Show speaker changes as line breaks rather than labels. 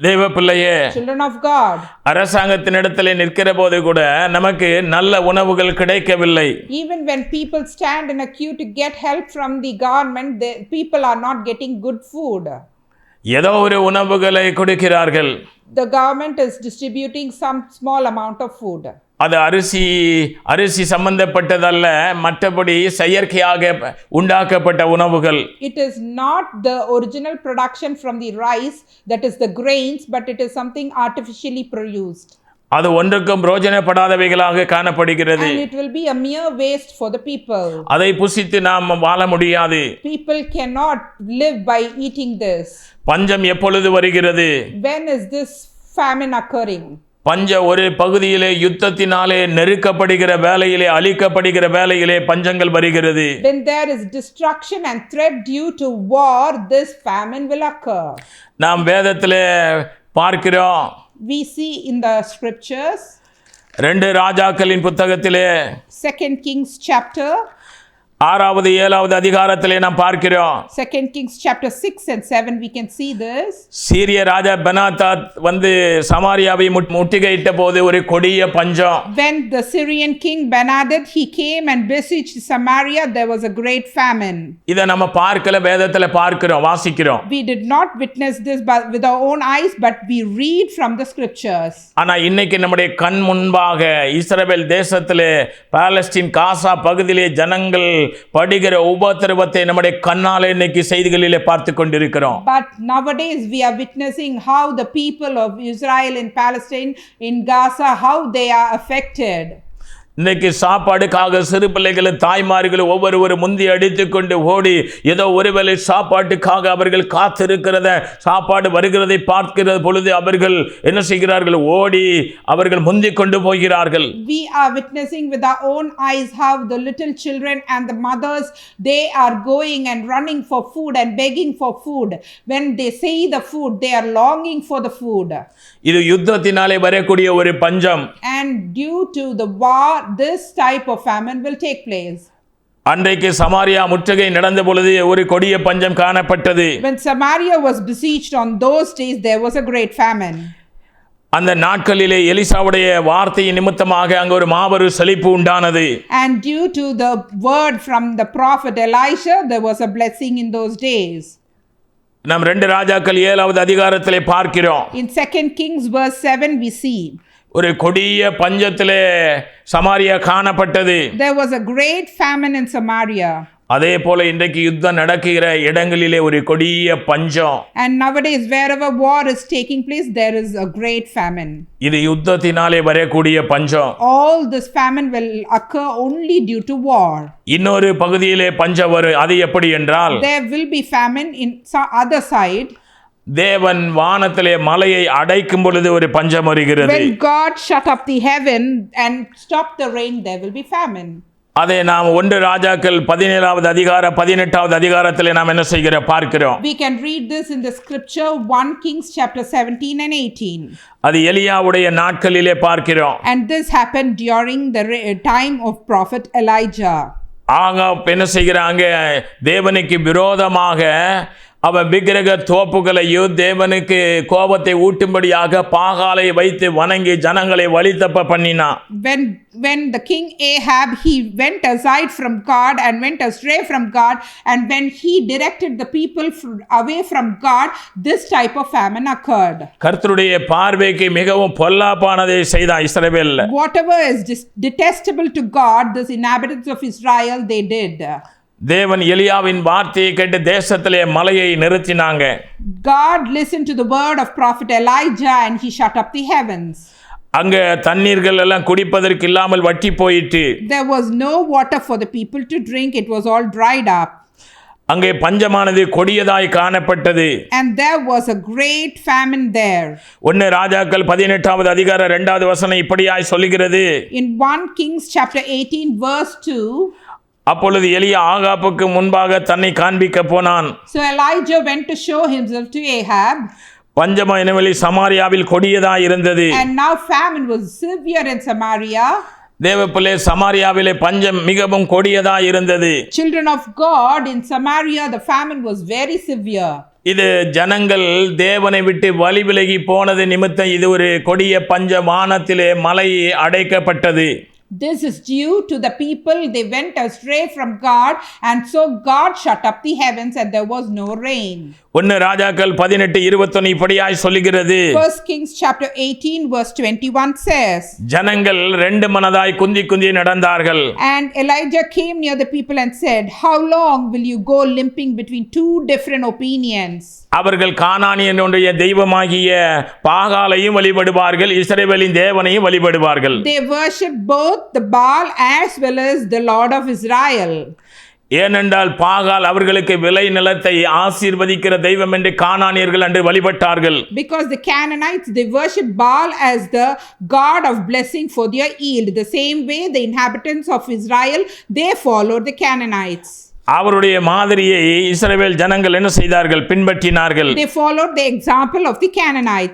தேவ பிள்ளையே
Children of God,
அரசாங்கத்தினிடத்தில் நிற்கிற போது கூட நமக்கு நல்ல உணவுகள் கிடைக்கவில்லை
even when people stand in a queue to get help from the government, the people are not getting good food.
ஏதோ ஒரு உணவுகளை கொடுக்கிறார்கள்
The government is distributing some small amount of food.
அது அரிசி அரிசி சம்பந்தப்பட்டதல்ல மற்றபடி செயற்கையாக உண்டாக்கப்பட்ட உணவுகள்
It is not the original production from the rice, that is the grains, but it is something artificially produced.
அது ஒன்றுக்கும் பிரோஜனப்படாதவைகளாக காணப்படுகிறது
And it will be a mere waste for the people.
அதை புசித்து நாம் வாழ முடியாது
People cannot live by eating this.
பஞ்சம் எப்பொழுது வருகிறது
When is this famine occurring?
பஞ்ச ஒரு பகுதியிலே யுத்தத்தினாலே நெருக்கப்படுகிற வேலையிலே அழிக்கப்படுகிற வேலையிலே பஞ்சங்கள் வருகிறது
When there is destruction and threat due to war, this famine will occur.
நாம் வேதத்திலே பார்க்கிறோம்
We see in the scriptures,
ரெண்டு ராஜாக்களின் புத்தகத்திலே
Second Kings chapter,
ஆறாவது ஏழாவது அதிகாரத்திலே நாம் பார்க்கிறோம்
Second Kings chapter 6 and 7, we can see this.
சீரிய ராஜா பெனாத்தாத் வந்து சமாரியாவை முட்- முற்றுகையிட்ட போது ஒரு கொடிய பஞ்சம்
When the Syrian king Benadad he came and besieged Samaria, there was a great famine.
இதை நம்ம பார்க்கல வேதத்துல பார்க்கிறோம் வாசிக்கிறோம்
We did not witness this but with our own eyes, but we read from the scriptures.
ஆனா இன்னைக்கு நம்முடைய கண் முன்பாக இஸ்ரவேல் தேசத்திலே பாலஸ்தீன் காசா பகுதியிலே ஜனங்கள் படுகிற உபத்திரவத்தை நம்முடைய கண்ணாலே இன்னைக்கு செய்திகளிலே பார்த்து கொண்டிருக்கிறோம்
But nowadays we are witnessing how the people of Israel in Palestine, in Gaza, how they are affected.
இன்னைக்கு சாப்பாடுக்காக சிறு பிள்ளைகளும் தாய்மார்களும் ஒவ்வொருவரும் முந்தி அடித்து கொண்டு ஓடி ஏதோ ஒருவேளை சாப்பாட்டுக்காக அவர்கள் காத்திருக்கிறத சாப்பாடு வருகிறதை பார்க்கிற பொழுது அவர்கள் என்ன செய்கிறார்கள் ஓடி அவர்கள் முந்தி கொண்டு போகிறார்கள்
We are witnessing with our own eyes how the little children and the mothers they are going and running for food and begging for food. When they see the food, they are longing for the food.
இது யுத்தத்தினாலே வரக்கூடிய ஒரு பஞ்சம்
And due to the war, this type of famine will take place.
அன்றைக்கு Samaria முற்றுகை நடந்த பொழுது ஒரு கொடிய பஞ்சம் காணப்பட்டது
When Samaria was besieged on those days, there was a great famine.
அந்த நாட்களிலே எலிசாவுடைய வார்த்தையின் நிமித்தமாக அங்கு ஒரு மாபெரும் செழிப்பு உண்டானது
And due to the word from the prophet Elisha, there was a blessing in those days.
நாம் ரெண்டு ராஜாக்கள் ஏழாவது அதிகாரத்திலே பார்க்கிறோம்
In 2 Kings, verse 7, we see
ஒரு கொடிய பஞ்சத்திலே சமாரியா காணப்பட்டது
there was a great famine in Samaria.
அதே போல இன்றைக்கு யுத்தம் நடக்கிற இடங்களிலே ஒரு கொடிய பஞ்சம்
And nowadays, wherever war is taking place, there is a great famine.
இது யுத்தத்தினாலே வரக்கூடிய பஞ்சம்
All this famine will occur only due to war.
இன்னொரு பகுதியிலே பஞ்சம் வரும் அது எப்படி என்றால்
There will be famine in some other side.
தேவன் வானத்திலே மலையை அடைக்கும் பொழுது ஒரு பஞ்சம் வருகிறது
When God shut up the heaven and stopped the rain, there will be famine.
அதை நாம் ஒன்று ராஜாக்கள் பதினேழாவது அதிகார பதினெட்டாவது அதிகாரத்திலே நாம் என்ன செய்கிற பார்க்கிறோம்
We can read this in the scripture 1 Kings chapter 17 and 18.
அது எலியாவுடைய நாட்களிலே பார்க்கிறோம்
And this happened during the time of prophet Elijah.
ஆக என்ன செய்கிறாங்க தேவனுக்கு விரோதமாக அவன் விக்கிரக தோப்புகளையும் தேவனுக்கு கோபத்தை ஊட்டும்படியாக பாகாலை வைத்து வணங்கி ஜனங்களை வழி தப்ப பண்ணினான்
When when the king Ahab he went aside from God and went astray from God, and when he directed the people away from God, this type of famine occurred.
கர்த்தருடைய பார்வைக்கு மிகவும் பொல்லாப்பானதை செய்தான் இஸ்ரவேல்ல
Whatever is detestable to God, this inhabitants of Israel they did.
தேவன் எலியாவின் வார்த்தையை கேட்டு தேசத்திலே மலையை நிறுத்தினாங்க
God listened to the word of prophet Elijah and he shut up the heavens.
அங்க தண்ணீர்கள் எல்லாம் குடிப்பதற்கு இல்லாமல் வற்றி போயிட்டு
There was no water for the people to drink, it was all dried up.
அங்கே பஞ்சமானது கொடியதாய் காணப்பட்டது
And there was a great famine there.
ஒன்னு ராஜாக்கள் பதினெட்டாவது அதிகார இரண்டாவது வசனம் இப்படியாய் சொல்லுகிறது
In 1 Kings chapter 18, verse 2,
அப்பொழுது எலியா ஆகாப்புக்கு முன்பாக தன்னை காண்பிக்க போனான்.
So Elijah went to show himself to Ahab,
பஞ்சம இனவெளி சமாரியாவில் கொடியதாய் இருந்தது.
And now famine was severe in Samaria.
தேவப்பிள்ளை சமாரியாவிலே பஞ்சம் மிகவும் கொடியதாய் இருந்தது.
Children of God in Samaria, the famine was very severe.
இது ஜனங்கள் தேவனை விட்டு வழி விலகி போனது நிமித்தம் இது ஒரு கொடிய பஞ்ச வானத்திலே மலை அடைக்கப்பட்டது.
This is due to the people, they went astray from God, and so God shut up the heavens and there was no rain.
ஒன்னு ராஜாக்கள் பதினெட்டு இருபத்தொன்னு இப்படியாய் சொல்லுகிறது
First Kings chapter 18, verse 21 says,
ஜனங்கள் ரெண்டு மனதாய் குந்தி குந்தி நடந்தார்கள்
And Elijah came near the people and said, How long will you go limping between two different opinions?
அவர்கள் கானானியனுடைய தெய்வமாகிய பாகாலையும் வழிபடுவார்கள் இஸ்ரவேலின் தேவனையும் வழிபடுவார்கள்
They worship both the Baal as well as the Lord of Israel.
ஏனென்றால் பாகால் அவர்களுக்கு விளை நிலத்தை ஆசீர்வதிக்கிற தெய்வம் என்று கானானியர்கள் அன்று வழிபட்டார்கள்
Because the Canaanites, they worship Baal as the God of blessing for their yield. The same way the inhabitants of Israel, they followed the Canaanites.
அவருடைய மாதிரியை இஸ்ரவேல் ஜனங்கள் என்ன செய்தார்கள் பின்பற்றினார்கள்
They followed the example of the Canaanites.